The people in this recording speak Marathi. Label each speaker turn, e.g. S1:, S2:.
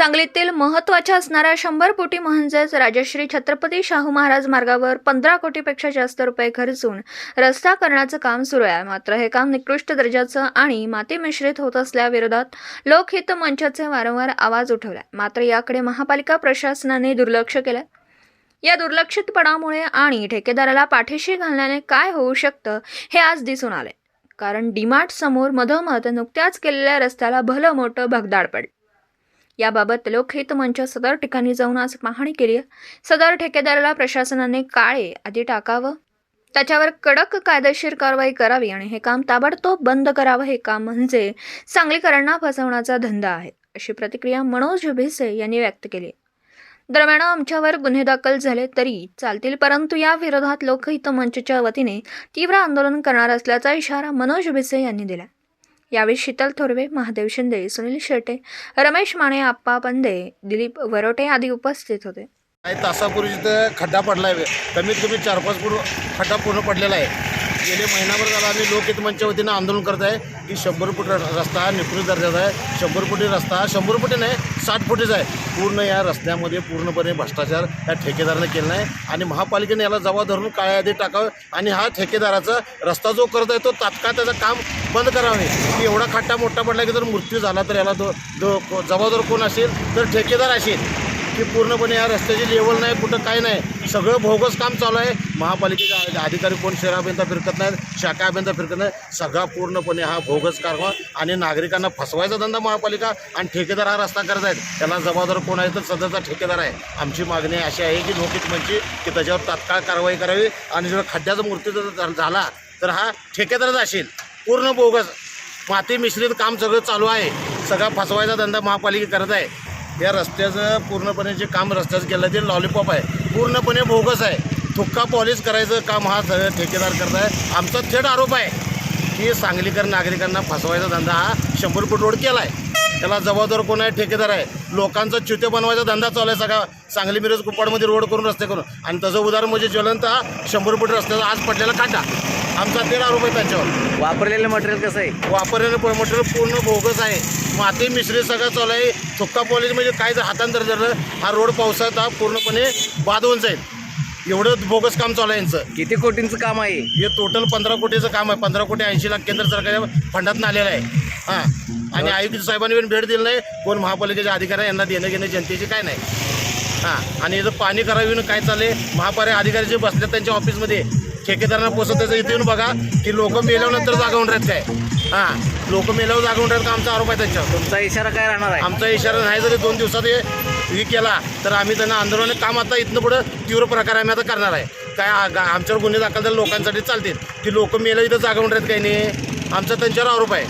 S1: सांगलीतील महत्त्वाच्या असणाऱ्या शंभर कोटी म्हणजेच राजश्री छत्रपती शाहू महाराज मार्गावर पंधरा कोटीपेक्षा जास्त रुपये खर्चून रस्ता करण्याचं काम सुरू आहे. मात्र हे काम निकृष्ट दर्जाचं आणि माती मिश्रित होत असल्याविरोधात लोकहित मंचाचे वारंवार आवाज उठवलाय. मात्र याकडे महापालिका प्रशासनाने दुर्लक्ष केलं या दुर्लक्षितपणामुळे आणि ठेकेदाराला पाठीशी घालण्याने काय होऊ शकतं हे आज दिसून आले कारण डीमार्ट समोर मधोमध नुकत्याच केलेल्या रस्त्याला भलं मोठं भगदाड पडलं. याबाबत लोकहित मंच सदर ठिकाणी जाऊन आज पाहणी केली. सदर ठेकेदाराला प्रशासनाने काळे आधी टाकावं. त्याच्यावर कडक कायदेशीर कारवाई करावी आणि हे काम ताबडतोब बंद करावं हे काम म्हणजे सांगलीकरांना फसवण्याचा धंदा आहे अशी प्रतिक्रिया मनोज भिसे यांनी व्यक्त केली. दरम्यान आमच्यावर गुन्हे दाखल झाले तरी चालतील परंतु या विरोधात लोकहित मंचच्या वतीने तीव्र आंदोलन करणार असल्याचा इशारा मनोज भिसे यांनी दिला. यावेळी शीतल थोरवे महादेव शिंदे सुनील शेटे रमेश माने आप्पा पंदे दिलीप वरोटे आदी उपस्थित होते.
S2: काही तासापूर्वी तिथं खड्डा पडला आहे कमीत कमी चार पाच फूट खड्डा पूर्ण पडलेला आहे. गेले महिनाभर झाला आम्ही लोकहित मंचच्या वतीनं आंदोलन करत आहे की शंभर फूट र- रस्ता हा निकृष्ट दर्जाचा आहे. शंभर फुटी रस्ता हा शंभर फुटी नाही साठ फुटीचा आहे. पूर्ण या रस्त्यामध्ये पूर्णपणे भ्रष्टाचार या ठेकेदाराने केला आहे आणि महापालिकेने याला जबाब धरून काळ्या यादी टाकावं. आणि हा ठेकेदाराचा रस्ता जो करत आहे तो तात्काळ त्याचं काम बंद करावे. की एवढा खड्डा मोठा पडला की जर मृत्यू झाला तर याला तो जो जबाबदार कोण असेल? तर ठेकेदार असेल. की पूर्णपणे या रस्त्याची लेवल नाही कुठं काय नाही. सगळं भोगस काम चालू आहे. महापालिकेचे अधिकारी कोण? शहरापर्यंत फिरकत नाहीत शाखापर्यंत फिरकत नाही सगळा पूर्णपणे हा भोगस कारवा आणि नागरिकांना फसवायचा धंदा महापालिका आणि ठेकेदार हा रस्ता करत आहेत. त्याला जबाबदार कोण आहे तर सध्याचा ठेकेदार आहे. आमची मागणी अशी आहे की लोकहित म्हणजे की त्याच्यावर तात्काळ कारवाई करावी आणि जर खड्ड्याचा मूर्ती जर झाला तर हा ठेकेदारच असेल. पूर्ण बोगस माती मिश्रित काम सगळं चालू आहे. सगळा फसवायचा धंदा महापालिका करत आहे. या रस्त्याचं पूर्णपणे जे काम रस्त्याचं केलं ते लॉलीपॉप आहे. पूर्णपणे बोगस आहे. थुक्का पॉलिश करायचं काम हा सगळं ठेकेदार करत आहे आमचा थेट आरोप आहे की सांगलीकर नागरिकांना फसवायचा धंदा हा शंभर फूट रोड केला आहे त्याला जबाबदार कोण आहे? ठेकेदार आहे. लोकांचा च्युते बनवायचा धंदा चालू आहे सगळा. सांगली मिरज कुपाडमध्ये रोड करून रस्ते करून. आणि तसं उदाहरण म्हणजे ज्वलंत हा शंभर फूट रस्त्याचा आज पडलेला काटा. आमचा तेरा आरोप आहे त्यांच्यावर.
S3: वापरलेलं मटेरियल कसं आहे?
S2: वापरलेलं मटेरियल पूर्ण बोगस आहे. माती मिश्रित सगळं चालू आहे. थुक्का पॉलिश म्हणजे काय जर हातांतर धरलं हा रोड पावसाळ्यात हा पूर्णपणे बाद होऊन जाईल. एवढं बोगस काम चालू आहे यांचं.
S3: किती कोटींचं काम आहे?
S2: हे टोटल पंधरा कोटीचं काम आहे. पंधरा कोटी ऐंशी लाख केंद्र सरकारच्या फंडातून आलेलं आहे. हां. आणि आयुक्त साहेबांनी पण भेट दिली नाही. कोण महापालिकेचे अधिकारी यांना देणं घेणं जनतेचे काय नाही. हां. आणि याचं पाणी करावी काय चालले महापालिका अधिकारी जे बसले त्यांच्या ऑफिसमध्ये ठेकेदारांना पोचत त्याचं इथे येऊन बघा की लोक मेल्यानंतर जागा राहत काय. हां लोक मेल्यावर जागा राहत का आमचा आरोप आहे त्यांच्यावर?
S3: तुमचा इशारा काय राहणार आहे?
S2: आमचा इशारा नाही जरी दोन दिवसात हे हे केला तर आम्ही त्यांना आंदोलन काम आता इथनं पुढं तीव्र प्रकारे आम्ही आता करणार आहे. काय आमच्यावर गुन्हे दाखल झाले लोकांसाठी चालतील. की लोक मेलं इथं जागा राहत काही नाही. आमचा त्यांच्यावर आरोप आहे.